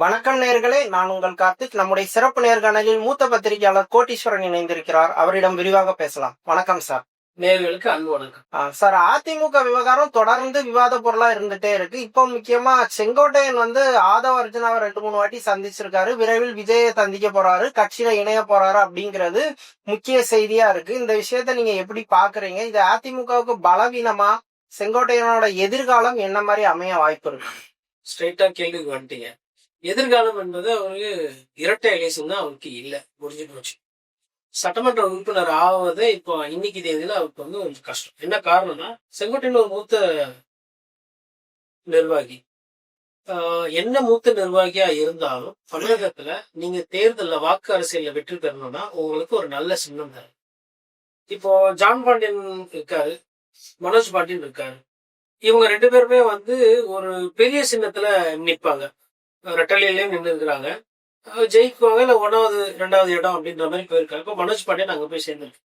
வணக்கம் நேர்களே நான் உங்கள் கார்த்திக். நம்முடைய சிறப்பு நேர்காணலில் மூத்த பத்திரிகையாளர் கோட்டீஸ்வரன் இணைந்திருக்கிறார். அவரிடம் விரிவாக பேசலாம். வணக்கம் சார். நேர்களுக்கு அன்பு வணக்கம். சார் அதிமுக விவகாரம் தொடர்ந்து விவாத பொருளா இருந்துட்டே இருக்கு. இப்போ முக்கியமா செங்கோட்டையன் வந்து ஆதவ அர்ஜுனாவை ரெண்டு மூணு வாட்டி சந்திச்சிருக்காரு. விரைவில் விஜயை சந்திக்க போறாரு. கட்சியில இணைய போறாரு அப்படிங்கிறது முக்கிய செய்தியா இருக்கு. இந்த விஷயத்த நீங்க எப்படி பாக்குறீங்க? இது அதிமுகவுக்கு பலவீனமா? செங்கோட்டையனோட எதிர்காலம் என்ன மாதிரி அமைய வாய்ப்பு இருக்கு? ஸ்ட்ரைட்டா கேள்விக்கு வந்துட்டீங்க. எதிர்காலம் என்பது அவருக்கு இரட்டை எலேசன் தான் அவருக்கு இல்லை. முடிஞ்சு போச்சு. சட்டமன்ற உறுப்பினர் ஆவதே இப்போ இன்னைக்கு தேதியில அவருக்கு வந்து கொஞ்சம் கஷ்டம். என்ன காரணம்னா செங்கோட்டையில் ஒரு மூத்த நிர்வாகி. என்ன மூத்த நிர்வாகியா இருந்தாலும் தமிழகத்துல நீங்க தேர்தல்ல வாக்கு அரசியல்ல வெற்றி பெறணும்னா உங்களுக்கு ஒரு நல்ல சின்னம் தரும் இப்போ ஜான் பாண்டியன் இருக்காரு மனோஜ் பாண்டியன் இருக்காரு. இவங்க ரெண்டு பேருமே வந்து ஒரு பெரிய சின்னத்துல நிற்பாங்க ரெட்டலையிலே நின்று இருக்கிறாங்க ஜெயிக்குவாங்க இல்லை ஒன்றாவது ரெண்டாவது இடம் அப்படின்ற மாதிரி போயிருக்காங்க. இப்போ மனோஜ் பாண்டியன் அங்கே போய் சேர்ந்துருக்கு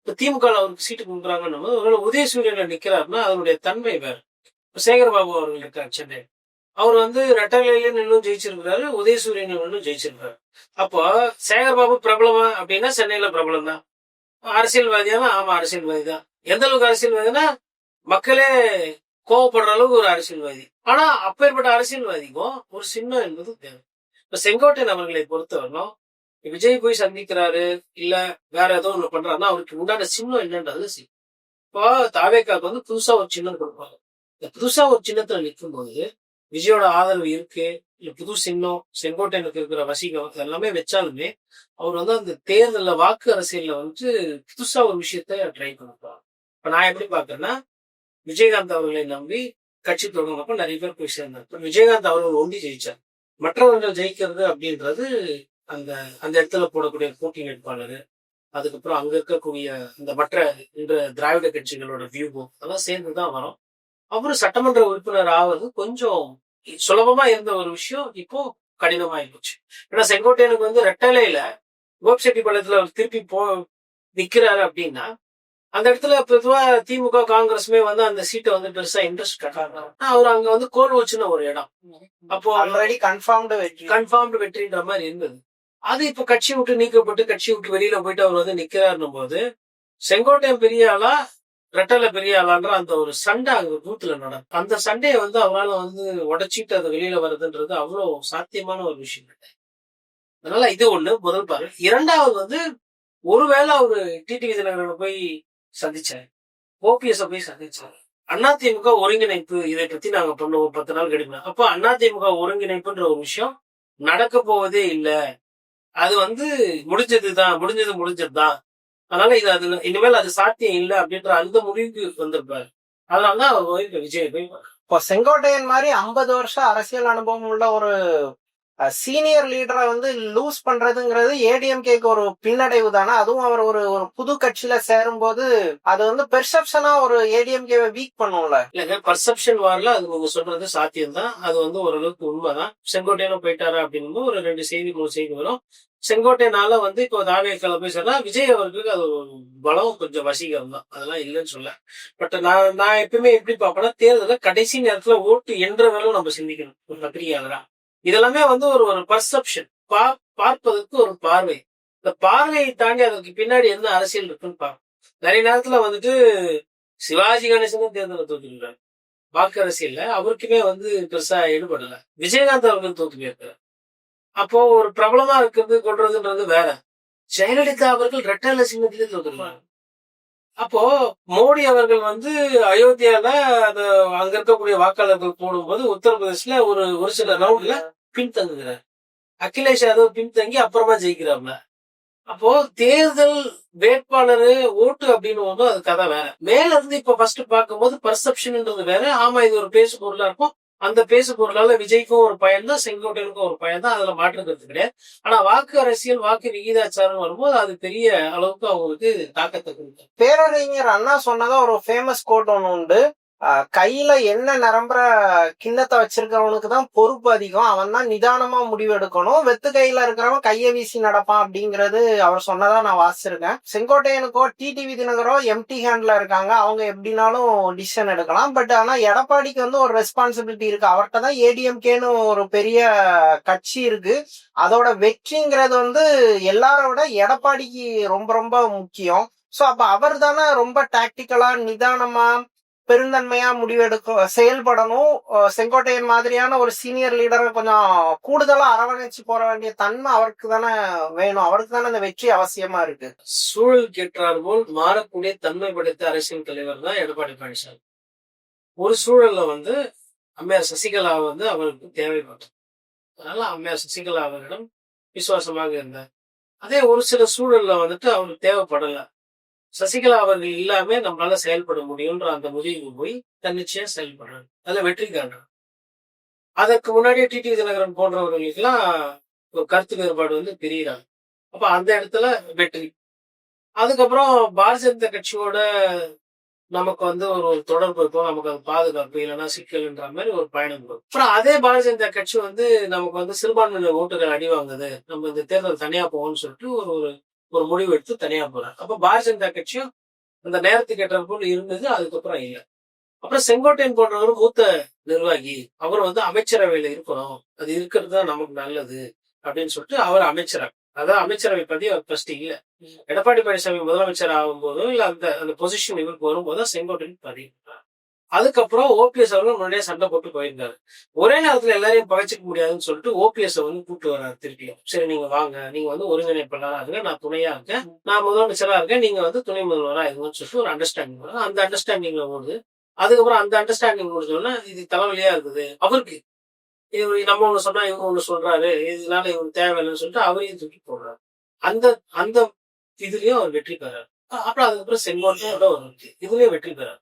இப்போ திமுக அவருக்கு சீட்டு கொடுக்குறாங்கன்னு ஒருவேளை உதயசூரியனில் நிற்கிறாருன்னா அதனுடைய தன்மை வேறு. இப்போ சேகர்பாபு அவர்கள் இருக்கார் சென்னை. அவர் வந்து ரெட்டலையிலே நின்னும் ஜெயிச்சிருக்கிறாரு உதயசூரியன் நின்னும் ஜெயிச்சிருக்காரு அப்போ சேகர்பாபு பிரபலமா அப்படின்னா சென்னையில பிரபலம் தான் அரசியல்வாதியானா? ஆமா அரசியல்வாதி தான் எந்த அளவுக்கு அரசியல்வாதினா மக்களே கோவப்படுற அளவுக்கு ஒரு அரசியல்வாதி. ஆனா அப்பேற்பட்ட அரசியல்வாதிக்கும் ஒரு சின்னம் என்பது தேவை. இப்ப செங்கோட்டையன் அவர்களை பொறுத்தவரைக்கும் விஜய் போய் சந்திக்கிறாரு இல்ல வேற ஏதோ ஒண்ணு பண்றாருன்னா அவருக்கு உண்டான சின்னம் என்னன்றது சி இப்போ தாவேக்காக்கு வந்து புதுசா ஒரு சின்னம் கொடுப்பாங்க. இந்த புதுசா ஒரு சின்னத்துல நிற்கும் போது விஜயோட ஆதரவு இருக்கு இல்ல புது சின்னம் செங்கோட்டையனுக்கு இருக்கிற வசீகம் எல்லாமே வச்சாலுமே அவர் வந்து அந்த தேர்தலில் வாக்கு அரசியல்ல வந்து புதுசா ஒரு விஷயத்த ட்ரை பண்ணிருப்பாங்க இப்ப நான் எப்படி பாக்குறேன்னா விஜயகாந்த் அவர்களை நம்பி கட்சி தொடங்கினப்ப நிறைய பேர் போய் சேர்ந்தார் இப்ப விஜயகாந்த் அவர்கள் ஒண்டி ஜெயிச்சார். மற்றவர்கள் ஜெயிக்கிறது அப்படின்றது அந்த அந்த இடத்துல போடக்கூடிய போட்டி வேட்பாளர் அதுக்கப்புறம் அங்க இருக்கக்கூடிய இந்த மற்ற இந்த திராவிட கட்சிகளோட வியூகம் அதெல்லாம் சேர்ந்து தான் வரும். அவரு சட்டமன்ற உறுப்பினர் ஆவது கொஞ்சம் சுலபமா இருந்த ஒரு விஷயம் இப்போ கடினமாயி போச்சு. ஏன்னா செங்கோட்டையனுக்கு வந்து ரெட்டலையில கோபிச்செட்டிப்பாளையத்துல அவர் திருப்பி போ நிக்கிறாரு அப்படின்னா அந்த இடத்துல பொதுவா திமுக காங்கிரஸுமே வந்து அந்த சீட்டை வந்து பெருசா இன்ட்ரெஸ்ட் கட்டாங்க. அவர் அங்க வந்து கோல் வச்சுன ஒரு இடம். அப்போ ஆல்ரெடி கன்ஃபார்ம்டு வெற்றி. கன்ஃபார்ம்டு வெற்றின்ற மாதிரி இருந்தது. அது இப்ப கட்சி விட்டு நீக்கப்பட்டு கட்சி விட்டு வெளியில போயிட்டு அவர் வந்து நிக்கிறாருன்னும் போது செங்கோட்டையன் பெரிய ஆளா ரெட்டல பெரிய ஆளான்ற அந்த ஒரு சண்டை அங்க பூத்துல நடக்கும் அந்த சண்டையை வந்து அவரால் வந்து உடைச்சிட்டு அது வெளியில வருதுன்றது அவ்வளவு சாத்தியமான ஒரு விஷயம். அதனால இது ஒண்ணு முதல் பாரு இரண்டாவது வந்து ஒருவேளை அவரு டிடிவி தினகரனை போய் சந்திச்சேன். ஓபிஎஸ் போய் சந்திச்சாரு அதிமுக ஒருங்கிணைப்பு இதை பத்தி நாங்க பண்ணுவோம். பத்து நாள் கிடைக்கணும் அப்போ அதிமுக ஒருங்கிணைப்புன்ற ஒரு விஷயம் நடக்க போவதே இல்ல. அது வந்து முடிஞ்சதுதான் முடிஞ்சது முடிஞ்சதுதான் அதனால இது அது இனிமேல் அது சாத்தியம் இல்லை அப்படின்ற அந்த முடிவுக்கு வந்திருப்பாரு. அதனாலதான் அவர் விஜய் போய் இப்போ செங்கோட்டையன் மாதிரி ஐம்பது வருஷம் அரசியல் அனுபவம் உள்ள ஒரு சீனியர் லீடரை வந்து லூஸ் பண்றதுங்கிறது ஏடிஎம்கேக்கு ஒரு பின்னடைவு தானே? அதுவும் அவர் ஒரு ஒரு புது கட்சியில சேரும் போது அது வந்து பெர்செப்ஷனா ஒரு ஏடிஎம்கேவை வீக் பண்ணும்ல? இல்லைங்க பர்செப்ஷன் வாரில் அது உங்க சொல்றது சாத்தியம் தான் அது வந்து ஓரளவுக்கு உண்மைதான். செங்கோட்டையனும் போயிட்டாரா அப்படின்னு ஒரு ரெண்டு செய்தி மூணு செய்தி வரும். செங்கோட்டையனால வந்து இப்போ தாவேக்கால போய் சொன்னா விஜய் அவர்களுக்கு அது ஒரு பலம் கொஞ்சம் வசீகரம் தான் அதெல்லாம் இல்லைன்னு சொல்ல. பட் நான் நான் எப்பயுமே எப்படி பார்ப்பேன்னா தேர்தலில் கடைசி நேரத்துல ஓட்டு என்ற வேலை நம்ம சிந்திக்கணும். ஒரு பத்திரிகையாளரா இதெல்லாமே வந்து ஒரு ஒரு பர்செப்ஷன் பா பார்ப்பதற்கு ஒரு பார்வை. இந்த பார்வையை தாண்டி அதற்கு பின்னாடி என்ன அரசியல் இருக்குன்னு பார்ப்போம். நிறைய நேரத்துல வந்துட்டு சிவாஜி கணேசனும் தேர்தலில் தோத்துக்கிறார் வாக்கு அரசியல்ல அவருக்குமே வந்து பெருசா ஈடுபடல. விஜயகாந்த் அவர்கள் தோத்து போயிருக்கிறார் அப்போ ஒரு பிரபலமா இருக்கிறது கொள்றதுன்றது வேற. ஜெயலலிதா அவர்கள் ரெட்டை சின்னத்திலே தோத்துருக்காங்க அப்போ மோடி அவர்கள் வந்து அயோத்தியால அந்த அங்க இருக்கக்கூடிய வாக்காளர்கள் போடும்போது உத்தரப்பிரதேஷ்ல ஒரு ஒரு சில ரவுண்ட்ல பின்தங்குகிறார். அகிலேஷ் யாதவ் பின்தங்கி அப்புறமா ஜெயிக்கிறாப்ல. அப்போ தேர்தல் வேட்பாளரு ஓட்டு அப்படின்னு போது அது கதை வேற. மேல இருந்து இப்ப ஃபர்ஸ்ட் பார்க்கும்போது பர்செப்ஷன்ன்றது வேற. ஆமா இது ஒரு பேசு பொருளா இருக்கும். அந்த பேசு பொருளால விஜய்க்கும் ஒரு பயன் தான் செங்கோட்டையனுக்கும் ஒரு பயன் தான் அதுல மாற்றுக்கிறது கிடையாது. ஆனா வாக்கு அரசியல் வாக்கு விகிதாச்சாரம் வரும்போது அது பெரிய அளவுக்கு அவங்களுக்கு தாக்கத்தை கொடுக்கும். பேரறிஞர் அண்ணா சொன்னதா ஒரு ஃபேமஸ் கோட் ஒன்று உண்டு. கையில என்ன நிரம்புற கிண்ணத்தை வச்சிருக்கிறவனுக்கு தான் பொறுப்பு அதிகம். அவன் தான் நிதானமா முடிவு எடுக்கணும். வெத்து கையில இருக்கிறவன் கையை வீசி நடப்பான் அப்படிங்கிறது அவர் சொன்னதா நான் வாசிச்சிருக்கேன். செங்கோட்டையனுக்கோ டிடிவி தினகரோ எம்டி ஹேண்ட்ல இருக்காங்க. அவங்க எப்படினாலும் டிசிஷன் எடுக்கலாம். பட் ஆனா எடப்பாடிக்கு வந்து ஒரு ரெஸ்பான்சிபிலிட்டி இருக்கு. அவர்கிட்ட தான் ஏடிஎம்கேன்னு ஒரு பெரிய கட்சி இருக்கு. அதோட வெற்றிங்கிறது வந்து எல்லாரோட எடப்பாடிக்கு ரொம்ப ரொம்ப முக்கியம். சோ அப்ப அவர் தானே ரொம்ப டாக்டிக்கலா நிதானமா பெருந்தன்மையா முடிவெடுக்க செயல்படணும். செங்கோட்டையன் மாதிரியான ஒரு சீனியர் லீடரை கொஞ்சம் கூடுதலா அரவணைச்சு போற வேண்டிய தன்மை அவருக்கு தானே வேணும். அவருக்கு தானே இந்த வெற்றி அவசியமா இருக்கு. சூழல் கேட்டார் போல் மாறக்கூடிய தன்மை படைத்த அரசியல் தலைவர் தான் எடப்பாடி பழனிசாமி. ஒரு சூழல்ல வந்து அம்மையார் சசிகலா வந்து அவருக்கு தேவைப்பட்டது. அதனால அம்மையார் சசிகலா அவரிடம் விசுவாசமாக இருந்தார். அதே ஒரு சில சூழல்ல வந்துட்டு அவருக்கு தேவைப்படலை. சசிகலா அவர்கள் இல்லாம நம்மளால செயல்பட முடியும்ன்ற அந்த முடிவுக்கு போய் தன்னிச்சையா செயல்படுறாங்க. அதுல வெற்றி காண்றாங்க அதற்கு முன்னாடியே டிடி தினகரன் போன்றவர்களுக்கெல்லாம் ஒரு கருத்து வேறுபாடு வந்து பிரியிறாங்க அப்ப அந்த இடத்துல வெற்றி. அதுக்கப்புறம் பாரதிய ஜனதா கட்சியோட நமக்கு வந்து ஒரு ஒரு தொடர்பு இருக்கும். நமக்கு அது பாதுகாப்பு இல்லைன்னா சிக்கல்ன்ற மாதிரி ஒரு பயணம் இருக்கும் அப்புறம் அதே பாரதிய ஜனதா கட்சி வந்து நமக்கு வந்து சிறுபான்மையினர் ஓட்டுகள் அடி வாங்குது. நம்ம இந்த தேர்தல் தனியா போவோம்னு சொல்லிட்டு ஒரு ஒரு ஒரு முடிவு எடுத்து தனியா போறாங்க அப்ப பாரதிய ஜனதா கட்சியும் அந்த நேரத்துக்கு ஏற்ற போல் இருந்தது அதுக்கப்புறம் இல்லை. அப்புறம் செங்கோட்டையன் போன்றவரும் மூத்த நிர்வாகி அவர் வந்து அமைச்சரவையில இருக்கணும். அது இருக்கிறது தான் நமக்கு நல்லது அப்படின்னு சொல்லிட்டு அவர் அமைச்சரவை. அதாவது அமைச்சரவை பத்தி அவர் ஃபர்ஸ்ட் இல்ல. எடப்பாடி பழனிசாமி முதலமைச்சர் ஆகும்போதோ இல்ல அந்த அந்த பொசிஷன் இவருக்கு வரும்போதோ செங்கோட்டையன் பதவி. அதுக்கப்புறம் ஓபிஎஸ் அவர்கள் முன்னாடியே சண்டை போட்டு போயிருந்தாரு. ஒரே நேரத்துல எல்லாரையும் பகைச்சிக்க முடியாதுன்னு சொல்லிட்டு ஓபிஎஸ் வந்து கூப்பிட்டு வர்றாரு திருப்பியும். சரி நீங்க வாங்க. நீங்க வந்து ஒருங்கிணைப்பாளராக இருங்க. நான் துணையா இருக்கேன். நான் முதலமைச்சரா இருக்கேன். நீங்க வந்து துணை முதல்வரா இருங்கன்னு சொல்லிட்டு ஒரு அண்டர்ஸ்டாண்டிங் வரும். அந்த அண்டர்ஸ்டாண்டிங்ல போகுது அதுக்கப்புறம் அந்த அண்டர்ஸ்டாண்டிங் முடிஞ்சோன்னா இது தலைவலியா இருக்குது. அவருக்கு இவர் நம்ம ஒண்ணு சொன்னா இவங்க ஒண்ணு சொல்றாரு. இதனால இவங்க தேவையில்லைன்னு சொல்லிட்டு அவரையும் தூக்கி போடுறாரு. அந்த அந்த இதுலயும் அவர் வெற்றி பெறாரு. அப்புறம் அதுக்கப்புறம் செங்கோட்டையோட ஒரு இதுலயும் வெற்றி பெறாரு.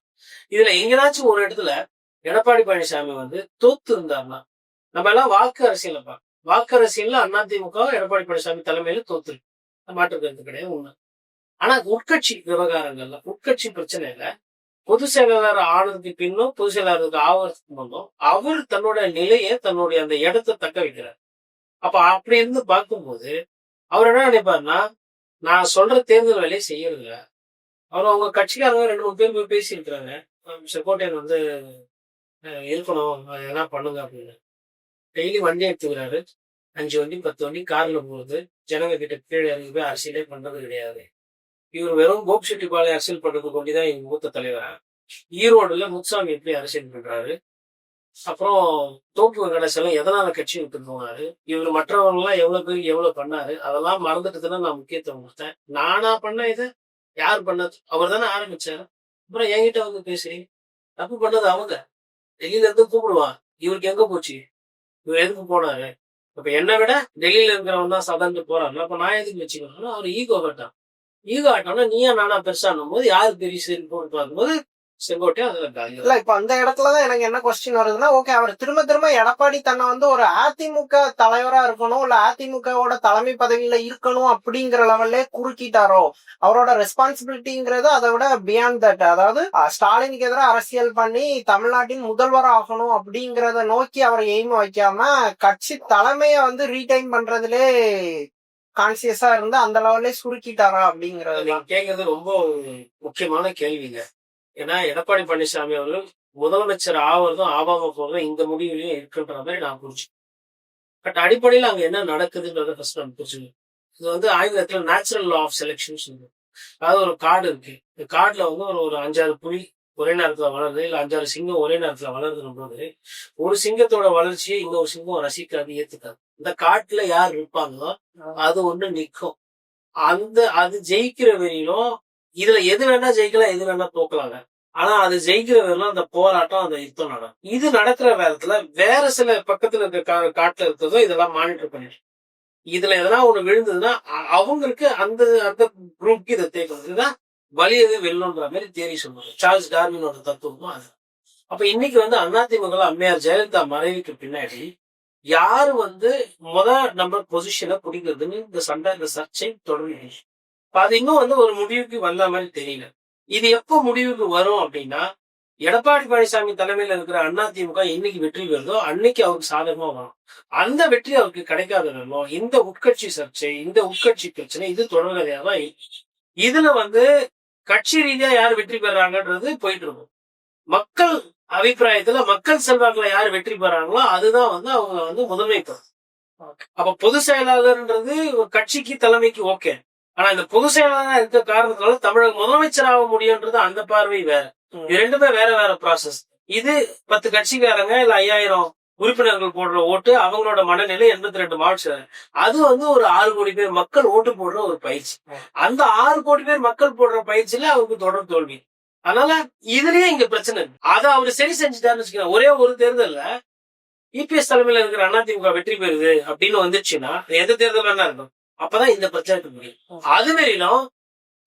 இதுல எங்கேயாச்சும் ஒரு இடத்துல எடப்பாடி பழனிசாமி வந்து தோத்து இருந்தாருன்னா நம்ம எல்லாம் வாக்கு அரசியல் பார்க்கணும் வாக்கு அரசியல்ல அதிமுக எடப்பாடி பழனிசாமி தலைமையில தோத்துருக்கு. மாற்று கருத்து கிடையாது உண்மை. ஆனா உட்கட்சி விவகாரங்கள்ல உட்கட்சி பிரச்சனையில பொது செயலாளர் ஆனதுக்கு பின்னும் பொது செயலாளருக்கு ஆவறதுக்கு முன்னும் அவர் தன்னோட நிலையை தன்னுடைய அந்த இடத்தை தக்க வைக்கிறார். அப்ப அப்படி இருந்து பார்க்கும்போது அவர் என்ன நினைப்பாருன்னா நான் சொல்ற தேர்தல் வேலையை செய்யறது அவர் அவங்க கட்சிக்காரங்க ரெண்டு மூணு பேர் போய் பேசியிருக்கிறாங்க. செக்கோட்டையன் வந்து இருக்கணும் எதனா பண்ணுங்க அப்படின்னு. டெய்லி வண்டி எடுத்துக்கிறாரு. அஞ்சு வண்டி பத்து வண்டி கார்ல போகுது. ஜனங்க கிட்ட கீழே இறங்கி போய் அரசியலே பண்றது கிடையாது. இவர் வெறும் கோப் செட்டிப்பாளைய அரசியல் பண்றதுக்கு கொண்டுதான் எங்க மூத்த தலைவர்? ஈரோடுல முத்துசாமி எப்படி அரசியல் பண்றாரு? அப்புறம் தோப்பு வெங்கடேசெல்லாம் எதனால கட்சி விட்டு போனாரு? இவர் மற்றவங்களாம் எவ்வளோ எவ்வளவு பேர் எவ்வளவு பண்ணாரு? அதெல்லாம் மறந்துட்டு நான் முக்கியத்துவம் கொடுத்தேன். நானா பண்ண இது? யார் பண்ணது? அவர் தானே ஆரம்பிச்சார். அப்புறம் என்கிட்ட வந்து பேசி தப்பு பண்ணது அவங்க. டெல்லியில இருந்து கூப்பிடுவான் இவருக்கு எங்க போச்சு? இவர் எதுக்கு போனாரு? இப்ப என்னை விட டெல்லியில இருக்கிறவன் தான் சதன்ட்டு போறாரு அப்ப நான் எதுக்கு வச்சுக்கணும்னா அவர் ஈகோ கட்டான் ஈகோ ஆட்டம்னா நீயா நானா பெருசானும் போது யாரு பெரிய சரி போட்டு பார்க்கும்போது காலி இல்ல இப்ப அந்த இடத்துலதான் எனக்கு என்ன கொஸ்டின் வருதுன்னா ஓகே அவர் திரும்ப திரும்ப எடப்பாடி தன்னை வந்து ஒரு அதிமுக தலைவரா இருக்கணும் இல்ல அதிமுகவோட தலைமை பதவியில இருக்கணும் அப்படிங்கிற லெவல்லே குறுக்கிட்டாரோ அவரோட ரெஸ்பான்சிபிலிட்டிங்கிறது அதை விட பியாண்ட் தட் அதாவது ஸ்டாலினுக்கு எதிராக அரசியல் பண்ணி தமிழ்நாட்டின் முதல்வர் ஆகணும் அப்படிங்கறத நோக்கி அவர் எய்ம் வைக்காம கட்சி தலைமைய வந்து ரீடைன் பண்றதுலே கான்சியஸா இருந்து அந்த லெவல்லே சுருக்கிட்டாரா அப்படிங்கறது நீங்க கேக்குறது ரொம்ப முக்கியமான கேள்விங்க. ஏன்னா எடப்பாடி பழனிசாமி அவர்கள் முதலமைச்சர் ஆவறதும் ஆவாம போகிறதும் இந்த முடிவுலையும் இருக்குன்ற மாதிரி நான் புரிஞ்சு பட் அடிப்படையில் அங்க என்ன நடக்குதுன்றத ஃபர்ஸ்ட் நான் புரிஞ்சுக்கணும். இது வந்து ஆயுதத்தில் நேச்சுரல் லா ஆஃப் செலெக்ஷன் சொல்லுவோம். அதாவது ஒரு காடு இருக்கு. இந்த காட்டில் வந்து ஒரு ஒரு அஞ்சாறு புலி ஒரே நேரத்தில் வளருது இல்லை அஞ்சாறு சிங்கம் ஒரே நேரத்துல வளருதுன்னும் போது ஒரு சிங்கத்தோட வளர்ச்சியை இன்னொரு சிங்கம் ரசிக்காது ஏத்துக்காது. இந்த காட்டுல யார் இருப்பாங்களோ அது ஒண்ணு நிற்கும் அந்த அது ஜெயிக்கிற வரையிலும் இதுல எது வேணா ஜெயிக்கலாம் எது வேணா தோக்கலாங்க ஆனா அது ஜெயிக்கிற அந்த போராட்டம் அந்த யுத்தம் நடக்கும். இது நடக்கிற வேதத்துல வேற சில பக்கத்துல இருக்க கா- காட்டுல இருக்கிறதோ இதெல்லாம் மானிட்டர் பண்ணிட்டு இதுல எதனா ஒண்ணு விழுந்ததுன்னா அவங்களுக்கு அந்த அந்த குரூப்க்கு இதை தேக்கணும் இதுதான் வலியது வெல்லுன்ற மாதிரி தேரி சொல்லுவாங்க. சார்ல்ஸ் டார்வினோட தத்துவமும் அது. அப்ப இன்னைக்கு வந்து அதிமுக அம்மையார் ஜெயலலிதா மறைவுக்கு பின்னாடி யாரு வந்து முத நம்பர் பொசிஷனை பிடிக்கிறதுன்னு இந்த சண்டை இந்த சர்ச்சை தொடர்ந்து அது இன்னும் வந்து ஒரு முடிவுக்கு வந்த மாதிரி தெரியல. இது எப்போ முடிவுக்கு வரும் அப்படின்னா எடப்பாடி பழனிசாமி தலைமையில இருக்கிற அதிமுக என்னைக்கு வெற்றி பெறுதோ அன்னைக்கு அவருக்கு சாதகமா வரும். அந்த வெற்றி அவருக்கு கிடைக்காதனாலும் இந்த உட்கட்சி சர்ச்சை இந்த உட்கட்சி பிரச்சனை இது தொடர்கதையா தான் இதுல வந்து கட்சி ரீதியா யார் வெற்றி பெறாங்கன்றது போயிட்டு இருக்கும். மக்கள் அபிப்பிராயத்துல மக்கள் செல்வாக்குல யார் வெற்றி பெறாங்களோ அதுதான் வந்து அவங்க வந்து முதன்மை பெறும் அப்ப பொது செயலாளர்ன்றது ஒரு கட்சிக்கு தலைமைக்கு ஓகே ஆனா இந்த பொதுச் செயலாளரா இருக்க காரணத்தால தமிழக முதலமைச்சர் ஆக முடியும்ன்றது அந்த பார்வை வேற. ரெண்டுமே வேற வேற ப்ராசஸ் இது பத்து கட்சிக்காரங்க இல்ல ஐயாயிரம் உறுப்பினர்கள் போடுற ஓட்டு அவங்களோட மனநிலை எண்பத்தி ரெண்டு மாவட்ட. அது வந்து ஒரு ஆறு கோடி பேர் மக்கள் ஓட்டு போடுற ஒரு பயிற்சி. அந்த ஆறு கோடி பேர் மக்கள் போடுற பயிற்சியில அவருக்கு தொடர் தோல்வி. அதனால இதுலயே இங்க பிரச்சனை இருக்கு. அதை அவரு சரி செஞ்சுட்டாருன்னு வச்சுக்கோங்க. ஒரே ஒரு தேர்தல்ல இபிஎஸ் தலைமையில இருக்கிற அதிமுக வெற்றி பெறுது அப்படின்னு வந்துச்சுன்னா எந்த தேர்தல் வேணா இருக்கும் அப்பதான் இந்த பிரச்சனை இருக்க முடியும். அது வரையிலும்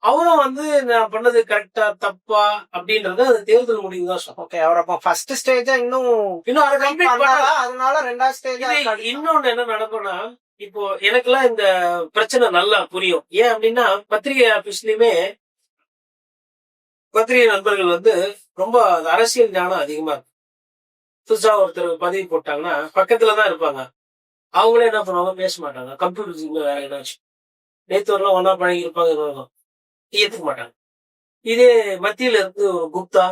அவரும் வந்து நான் பண்ணது கரெக்டா தப்பா அப்படின்றது அது தேர்தல் முடிவு தான் ஓகே அவர் அப்ப ஃபர்ஸ்ட் ஸ்டேஜா இன்னும் இன்னும் அதை கம்ப்ளீட்? பண்ணல. அதனால ரெண்டாவது ஸ்டேஜ் இன்னொன்னு என்ன நடக்கும்னா இப்போ எனக்கெல்லாம் இந்த பிரச்சனை நல்லா புரியும். ஏன் அப்படின்னா பத்திரிகை ஆபீஸ்லயுமே பத்திரிகை நண்பர்கள் வந்து ரொம்ப அரசியல் ஞானம் அதிகமா இருக்கு. புதுசா ஒருத்தர் பதவி போட்டாங்கன்னா பக்கத்துலதான் இருப்பாங்க. அவங்களே என்ன பண்ணுவாங்க? பேச மாட்டாங்க. கம்ப்யூட்டர் வேற ஏதாச்சும். நேத்து வரலாம் ஒன்னா பழகி இருப்பாங்க ஏத்துக்க மாட்டாங்க. இதே மத்தியில இருந்து ஒரு குப்தா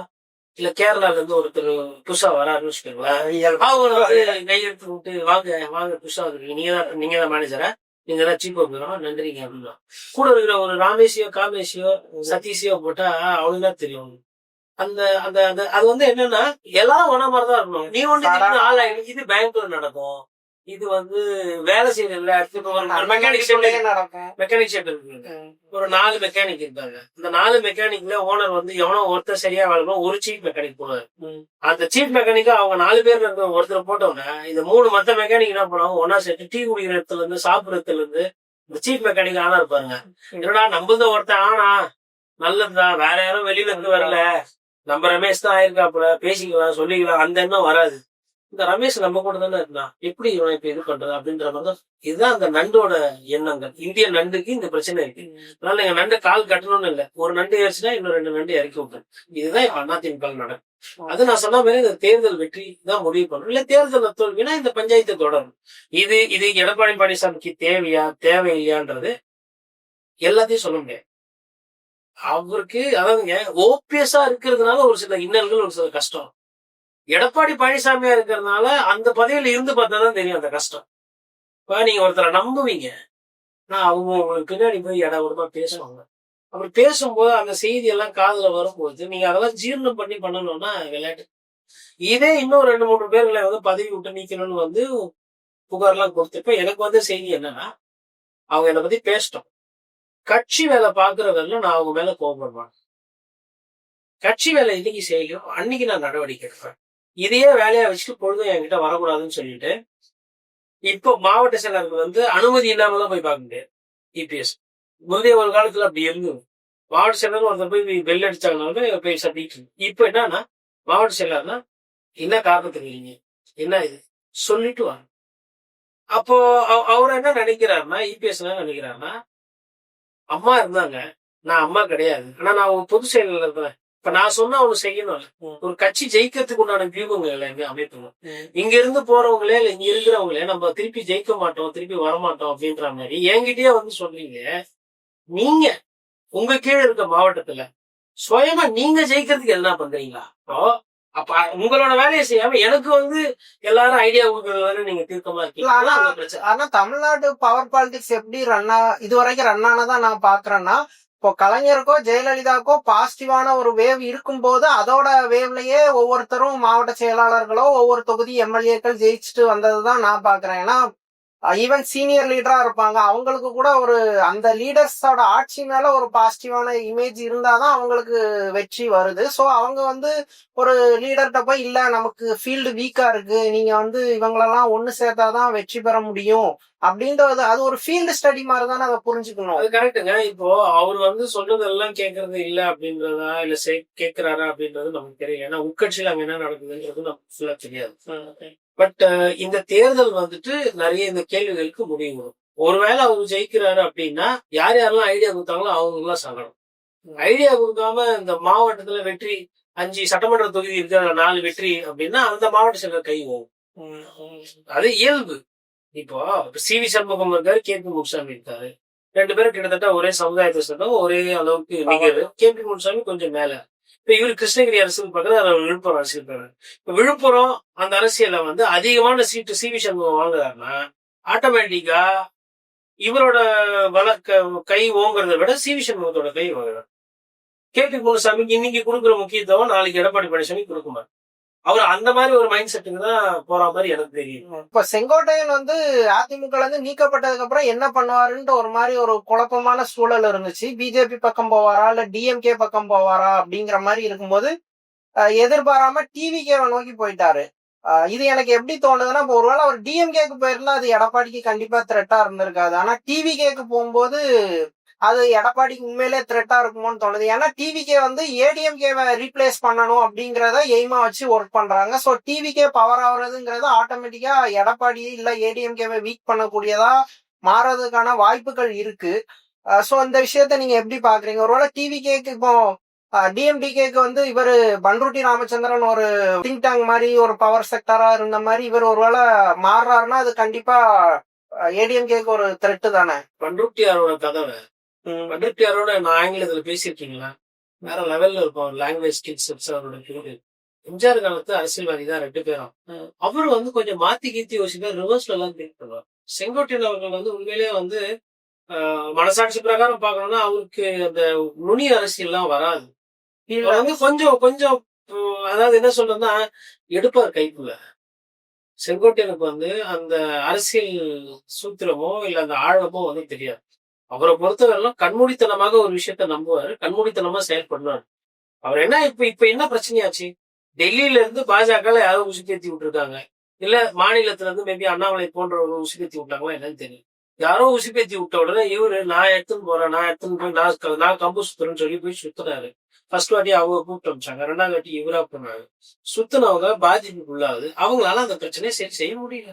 இல்ல கேரளால இருந்து ஒருத்தர் புதுசா வராருன்னு வச்சுக்கோங்களேன். அவங்க வந்து கையெழுத்து விட்டு வாங்க வாங்க புதுசா வந்துருக்கீங்க. நீங்க தான் நீங்க தான் மேனேஜரா நீங்க தான் சீப் வந்துடும் நன்றிங்க அப்படின்னா. கூட இருக்கிற ஒரு ராமேஷியோ காமேஷியோ சதீஷியோ போட்டா அவனுக்கு தான் தெரியும். அந்த அந்த அந்த அது வந்து என்னன்னா எல்லாரும் ஒன்னா மாதிரி தான் இருக்கணும். நீ திடீர்னு ஆள் ஆயிடு இது பேங்க்ல நடக்கும். இது வந்து வேலை செய்யற எல்லா இடத்துக்கும் மெக்கானிக் நடக்கும். மெக்கானிக் ஷெட் இருக்கு. ம். ஒரு நாலு மெக்கானிக் இருக்காங்க. இந்த நாலு மெக்கானிக்ல ஓனர் வந்து எவனோ ஒருத்தர் சரியா வேணும் ஒரு சீப் மெக்கானிக் ம். அந்த சீப் மெக்கானிக்கா அவங்க நாலு பேர் இருக்க ஒருத்தர் போட்டோன்னே இந்த மூணு மத்த மெக்கானிக் என்ன பண்ணுவாங்க? ஒன்னா சேர்த்து டீ குடிக்கிற இடத்துல இருந்து சாப்பிடுறதுல இருந்து இந்த சீப் மெக்கானிக் ஆனா இருப்பாருங்க. என்னடா நம்மளத ஒருத்தன் ஆனா? நல்லதுதான் வேற யாரும் வெளியில இருந்து வரல. நம்ம ரமேஷ் தான் ஆயிருக்காப்புல. பேசிக்கலாம் சொல்லிக்கலாம். அந்த எண்ணம் வராது. இந்த ரமேஷ் நம்ம கூட தானே இருந்தான்? எப்படி இவன் இப்ப இது பண்றது அப்படின்ற மாதிரி இதுதான் அந்த நண்டோட எண்ணங்கள். இந்திய நண்டுக்கு இந்த பிரச்சனை இருக்கு. அதனால எங்க நண்டு கால் கட்டணும்னு இல்லை. ஒரு நண்டு ஏறிச்சுன்னா இன்னும் ரெண்டு நண்டு இறக்கி விட்டேன் இதுதான் இப்ப அதிமுக நடக்கும். அது நான் சொன்ன மாதிரி இந்த தேர்தல் வெற்றி தான் முடிவு பண்ணணும் இல்ல தேர்தல் தோல்வினா இந்த பஞ்சாயத்து தொடரும். இது இது எடப்பாடி பழனிசாமிக்கு தேவையா தேவையில்லையான்றது எல்லாத்தையும் சொல்ல முடியாது. அவருக்கு அதாவதுங்க ஓபியஸா இருக்கிறதுனால ஒரு சில இன்னல்கள் ஒரு சில கஷ்டம். எடப்பாடி பழனிசாமியா இருக்கிறதுனால அந்த பதவியில இருந்து பார்த்தா தான் தெரியும் அந்த கஷ்டம். இப்போ நீங்க ஒருத்தரை நம்புவீங்க. நான் அவங்க உங்களுக்கு பின்னாடி போய் இடம் விடமா பேசுவாங்க. அப்படி பேசும்போது அந்த செய்தி எல்லாம் காதுல வரும்போது நீங்க அதெல்லாம் ஜீரணம் பண்ணி பண்ணணும்னா விளையாட்டு. இதே இன்னும் ரெண்டு மூணு பேர்களை வந்து பதவி விட்டு நீக்கணும்னு வந்து புகார்லாம் கொடுத்தப்ப எனக்கு வந்து செய்தி என்னன்னா அவங்க என்னை பத்தி பேசிட்டோம். கட்சி வேலை பாக்குறதெல்லாம் நான் அவங்க மேல கோபப்படுவாங்க. கட்சி வேலை இன்னைக்கு செய்யும் அன்னைக்கு நான் நடவடிக்கை எடுப்பேன். இதையே வேலையா வச்சுட்டு பொழுதும் என்கிட்ட வரக்கூடாதுன்னு சொல்லிட்டு இப்போ மாவட்ட செயலருக்கு வந்து அனுமதி இல்லாம தான் போய் பார்க்க முடியாது. இபிஎஸ் முந்தைய ஒரு காலத்துல அப்படி இருந்தது. மாவட்ட செயலர் ஒருத்தர் போய் பெல் அடிச்சாங்கனாலும் போய் சட்டிட்டு இப்போ என்னன்னா மாவட்ட செயலர்னா என்ன காரணத்துக்கு இல்லைங்க என்ன இது? சொல்லிட்டு வாங்க. அப்போ அவ- அவர் என்ன நினைக்கிறாருன்னா இபிஎஸ் என்ன நினைக்கிறாருன்னா அம்மா இருந்தாங்க. நான் அம்மா கிடையாது. ஆனா நான் பொது செயலர் இருக்கிறேன் இப்ப நான் சொன்னா அவங்க செய்யணும். ஒரு கட்சி ஜெயிக்கிறதுக்கு உண்டான வியூகங்கள் எங்க ம். இங்க இருந்து போறவங்களே இல்ல இங்க இருக்கிறவங்களே நம்ம திருப்பி ஜெயிக்க மாட்டோம் திருப்பி வர மாட்டோம் அப்படின்ற மாதிரி என்கிட்டயே வந்து சொல்றீங்க. நீங்க உங்க கீழே இருக்க மாவட்டத்துல சுயமா நீங்க ஜெயிக்கிறதுக்கு என்ன பண்றீங்களா? அப்போ உங்களோட வேலையை செய்யாம எனக்கு வந்து எல்லாரும் ஐடியா கொடுக்கறது நீங்க தீர்க்கமா இருக்கீங்க. ஆனா- தமிழ்நாடு பவர் பாலிடிக்ஸ் எப்படி ரன் இது வரைக்கும் ரன் ஆனதா நான் பாக்குறேன்னா இப்போ கலைஞருக்கோ ஜெயலலிதாக்கோ பாசிட்டிவான ஒரு வேவ் இருக்கும்போது அதோட வேவ்லயே ஒவ்வொருத்தரும் மாவட்ட செயலாளர்களோ ஒவ்வொரு தொகுதி எம்எல்ஏக்கள் ஜெயிச்சுட்டு வந்ததுதான் நான் பாக்குறேன் ஏன்னா ஈவன் சீனியர் லீடரா இருப்பாங்க. அவங்களுக்கு கூட ஒரு அந்த லீடர்ஸோட ஆட்சி மேல ஒரு பாசிட்டிவான இமேஜ் இருந்தாதான் அவங்களுக்கு வெற்றி வருது. சோ அவங்க வந்து ஒரு லீடர்கிட்ட போய் இல்ல நமக்கு ஃபீல்டு வீக்கா இருக்கு. நீங்க வந்து இவங்களெல்லாம் ஒண்ணு சேர்த்தாதான் வெற்றி பெற முடியும். அப்படின்றது அது ஒரு ஃபீல்டு ஸ்டடி மாதிரி தானே அதை புரிஞ்சுக்கணும். அது கரெக்டுங்க இப்போ அவர் வந்து சொல்றதெல்லாம் கேட்கறது இல்ல அப்படின்றதா இல்ல கேட்கிறாரா அப்படின்றது நமக்கு தெரியல. ஏன்னா உட்கட்சியில அங்க என்ன நடக்குதுன்றது நமக்கு ஃபுல்லா தெரியாது. பட் இந்த தேர்தல் வந்துட்டு நிறைய இந்த கேள்விகளுக்கு முடிவு வரும் ஒருவேளை அவர் ஜெயிக்கிறாரு அப்படின்னா யார் யாரெல்லாம் ஐடியா கொடுத்தாங்களோ அவங்க எல்லாம் சங்கடம். ஐடியா கொடுக்காம இந்த மாவட்டத்துல வெற்றி அஞ்சு சட்டமன்ற தொகுதி இருக்கு அதுல நாலு வெற்றி அப்படின்னா அந்த மாவட்ட செயலர் கை ஓவும் அது இயல்பு. இப்போ சி வி சண்முகம் இருக்காரு கே பி முனுசாமி இருக்காரு. ரெண்டு பேரும் கிட்டத்தட்ட ஒரே சமுதாயத்தை சேர்ந்தவங்க ஒரே அளவுக்கு நிகழ்வு கே பி முனுசாமி கொஞ்சம் மேல. இப்ப இவர் கிருஷ்ணகிரி அரசியல் பாக்குறது அவர் விழுப்புரம் அரசியல் பாக்குறாரு இப்ப விழுப்புரம் அந்த அரசியல வந்து அதிகமான சீட்டு சி வி சண்முகம் வாங்குறாருன்னா ஆட்டோமேட்டிக்கா இவரோட வழக்க கை ஓங்குறதை விட சி வி சண்முகத்தோட கை வாங்குறாரு கே பி முனுசாமிக்கு இன்னைக்கு கொடுக்குற முக்கியத்துவம் நாளைக்கு எடப்பாடி பழனிசாமி கொடுக்குமா அவர் அந்த மாதிரி ஒரு மைண்ட் செட்டுக்கு தான் போற மாதிரி எனக்கு தெரியும். இப்ப செங்கோட்டையன் வந்து அதிமுக வந்து இருந்து நீக்கப்பட்டதுக்கு அப்புறம் என்ன பண்ணுவாருன்ட்டு ஒரு மாதிரி ஒரு குழப்பமான சூழல் இருந்துச்சு. பிஜேபி பக்கம் போவாரா? இல்ல டிஎம்கே பக்கம் போவாரா? அப்படிங்கிற மாதிரி இருக்கும்போது அஹ், எதிர்பாராம டிவிகேவை நோக்கி போயிட்டாரு. அஹ், இது எனக்கு எப்படி தோணுதுன்னா இப்போ ஒருவேளை அவர் டிஎம்கேக்கு போயிருந்தா அது எடப்பாடிக்கு கண்டிப்பா த்ரெட்டா இருந்திருக்காது. ஆனா டிவிகேக்கு போகும்போது அது எடப்பாடிக்கு உண்மையிலே த்ரெட்டா இருக்குமோன்னு தோணுது. ஏன்னா டிவிகே வந்து ஏடிஎம்கேவை ரீப்ளேஸ் பண்ணணும் அப்படிங்கிறத எய்மா வச்சு ஒர்க் பண்றாங்க. ஸோ டிவிகே பவர் ஆகுறதுங்கிறது ஆட்டோமேட்டிக்கா எடப்பாடி இல்ல ஏடிஎம்கேவை வீக் பண்ணக்கூடியதா மாறதுக்கான வாய்ப்புகள் இருக்கு. ஸோ இந்த விஷயத்த நீங்க எப்படி பாக்குறீங்க? ஒருவேளை டிவிகேக்கு இப்போ டிஎம்டிகேக்கு வந்து இவர் பன்ருட்டி ராமச்சந்திரன் ஒரு திங்க் டேங்க் மாதிரி ஒரு பவர் செக்டரா இருந்த மாதிரி இவர் ஒருவேளை மாறுறாருன்னா அது கண்டிப்பா ஏடிஎம்கேக்கு ஒரு த்ரெட்டு தானே? பன்ருட்டி அவரோட கதவை பண்ருட்டியாரோட நான் ஆங்கிலத்துல பேசியிருக்கீங்களா? வேற லெவல்ல இருக்கும் லாங்குவேஜ் ஸ்கில்ஸ் அவரோட பேரு எம்ஜிஆர் காலத்து அரசியல்வாதி தான் ரெண்டு பேரும். அவர் வந்து கொஞ்சம் மாத்தி கீத்தி யோசிப்பார் ரிவர்ஸ்ல எல்லாம் திங்க் பண்ணுவார். செங்கோட்டையன் அவர்கள் வந்து உண்மையிலேயே வந்து மனசாட்சி பிரகாரம் பார்க்கணும்னா அவருக்கு அந்த நுனி அரசியல்லாம் வராது. அவர் வந்து கொஞ்சம் கொஞ்சம் அதாவது என்ன சொல்றதுன்னா எடுப்பார் கைக்குள்ள. செங்கோட்டையனுக்கு வந்து அந்த அரசியல் சூத்திரமோ இல்ல அந்த ஆழமோ வந்து தெரியாது. அவரை பொறுத்தவரைலாம் கண்மூடித்தனமாக ஒரு விஷயத்த நம்புவாரு. கண்மூடித்தனமா செயல்படுவார். அவர் என்ன இப்ப இப்ப என்ன பிரச்சனையாச்சு? டெல்லியில இருந்து பாஜக யாரோ உசுக்கேத்தி விட்டுருக்காங்க. இல்ல மாநிலத்துல இருந்து மேபி அண்ணாமலை போன்றவங்க உசுக்கேத்தி விட்டாங்களா என்னன்னு தெரியும் யாரோ உசுப்பேத்தி விட்ட உடனே இவரு நான் எடுத்துன்னு போறேன் நான் எடுத்துன்னு போய் நான் நான் கம்பு சுத்துறேன்னு சொல்லி போய் சுத்துறாரு ஃபர்ஸ்ட் வாட்டி அவங்க கூப்பிட்டு அமைச்சாங்க. ரெண்டாவது வாட்டி இவரா பண்ணாங்க சுத்தினவங்க பாதிப்புக்குள்ளாது அவங்களால அந்த பிரச்சனையை சரி செய்ய முடியல.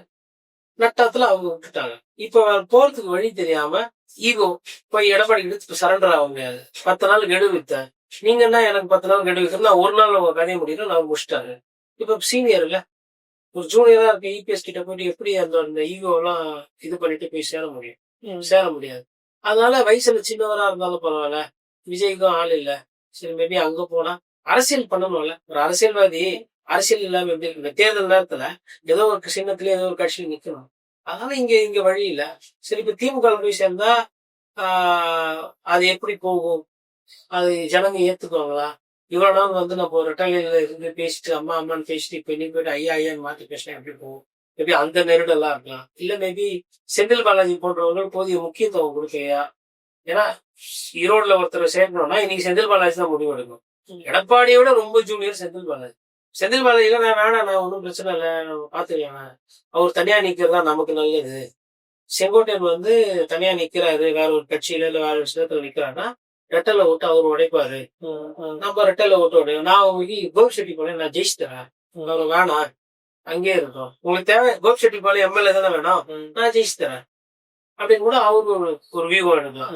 நட்டத்துல அவங்க விட்டுட்டாங்க. இப்ப போறதுக்கு வழி தெரியாம ஈகோ போய் எடப்பாடி எடுத்து சரண்டர் ஆக முடியாது. பத்து நாள் கெடு வித்தேன் நீங்க என்ன எனக்கு பத்து நாள் கெடு நான் ஒரு நாள் உங்க கதையை முடியல நான் முடிச்சிட்டாரு இப்ப சீனியர் இல்ல. ஒரு ஜூனியரா இருக்க இபிஎஸ் கிட்ட போயிட்டு எப்படி அந்த அந்த ஈகோ எல்லாம் இது பண்ணிட்டு போய் சேர முடியும்? சேர முடியாது. அதனால வயசுல சின்னவரா இருந்தாலும் பரவாயில்ல. விஜய்க்கும் ஆள் இல்ல. சரி மேபி அங்க போனா அரசியல் பண்ணணும்ல. ஒரு அரசியல்வாதி அரசியல் இல்லாம எப்படி இந்த தேர்தல் நேரத்துல ஏதோ ஒரு சின்னத்துல ஏதோ ஒரு கட்சியில் நிக்கணும். அதனால இங்க இங்க வழி இல்ல. சரி இப்ப திமுக போய் சேர்ந்தா ஆஹ், அது எப்படி போகும்? அது ஜனங்க ஏத்துக்குவாங்களா? இவ்வளவு நாள் வந்து நம்ம ஒரு ரெட்டையில இருந்து பேசிட்டு அம்மா அம்மான்னு பேசிட்டு இப்ப இன்னைக்கு போயிட்டு ஐயா ஐயான்னு மாத்தி பேசினா எப்படி போகும்? மேபி அந்த நெருடெல்லாம் இருக்கலாம்? இல்ல மேபி செந்தில் பாலாஜி போன்றவர்கள் போதிய முக்கியத்துவம் கொடுக்கையா ஏன்னா ஈரோடுல ஒருத்தர் சேர்க்கணும்னா இன்னைக்கு செந்தில் பாலாஜி தான் முடிவு எடுக்கும் எடப்பாடியை விட ரொம்ப ஜூனியர் செந்தில் பாலாஜி. செந்தில் பாலாஜி நான் வேணாம் நான் ஒன்றும் பிரச்சனை இல்லை. பாத்துக்கலாம் அவர் தனியா நிக்கிறது தான் நமக்கு நல்லது. செங்கோட்டையன் வந்து தனியா நிக்கிறாரு. வேற ஒரு கட்சியில இல்ல வேற ஒரு விஷயத்துல நிக்கிறாருன்னா ரெட்டல ஓட்டு அவர் உடைப்பாரு. நம்ம ரெட்டல ஓட்டு உடையும் நான் உங்களுக்கு கோப் செட்டி பாளையம் நான் ஜெயிச்சு தரேன் அவர் வேணாம் அங்கேயே இருக்கும் உங்களுக்கு தேவை கோப் செட்டி பாளையம் எம்எல்ஏ தானே வேணும்? நான் ஜெயிச்சு தரேன் அப்படின்னு கூட அவரு ஒரு ஒரு வியூ எடுக்கலாம்.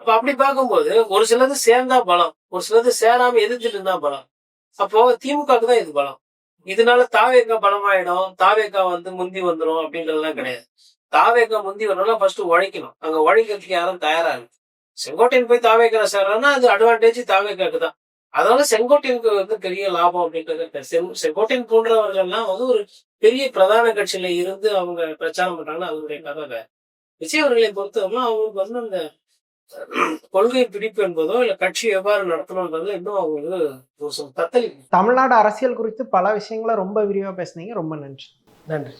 அப்ப அப்படி பார்க்கும்போது ஒரு சிலது சேர்ந்தா பலம். ஒரு சிலது சேராம எதிர்த்துட்டு இருந்தா பலம். அப்போ திமுகவுக்கு தான் இது பலம். இதனால தாவேக்கா பலமாயிடும். தாவேக்கா வந்து முந்தி வந்துடும் அப்படின்றதுலாம் கிடையாது. தாவேக்கா முந்தி வரணும்னா ஃபர்ஸ்ட் உழைக்கணும். அங்க உழைக்கிறதுக்கு யாரும் தயாரா இருக்கு செங்கோட்டையன் போய் தாவேக்கா சேர்றோம்னா அது அட்வான்டேஜ் தாவேக்காக்கு தான். அதனால செங்கோட்டையனுக்கு வந்து பெரிய லாபம் அப்படின்றது செங்- செங்கோட்டையன் போன்றவர்கள்லாம் வந்து ஒரு பெரிய பிரதான கட்சியில இருந்து அவங்க பிரச்சாரம் பண்றாங்கன்னா அவங்களுடைய கதை வேற. விஜய் அவர்களை பொறுத்தவரை அவங்களுக்கு வந்து அந்த கொள்கை பிடிப்பு என்பதோ இல்ல கட்சி எவ்வாறு நடத்தணும்ன்றது இன்னும் அவங்களுக்கு தமிழ்நாடு அரசியல் குறித்து பல விஷயங்களை ரொம்ப விரிவா பேசுனீங்க. ரொம்ப நன்றி. நன்றி.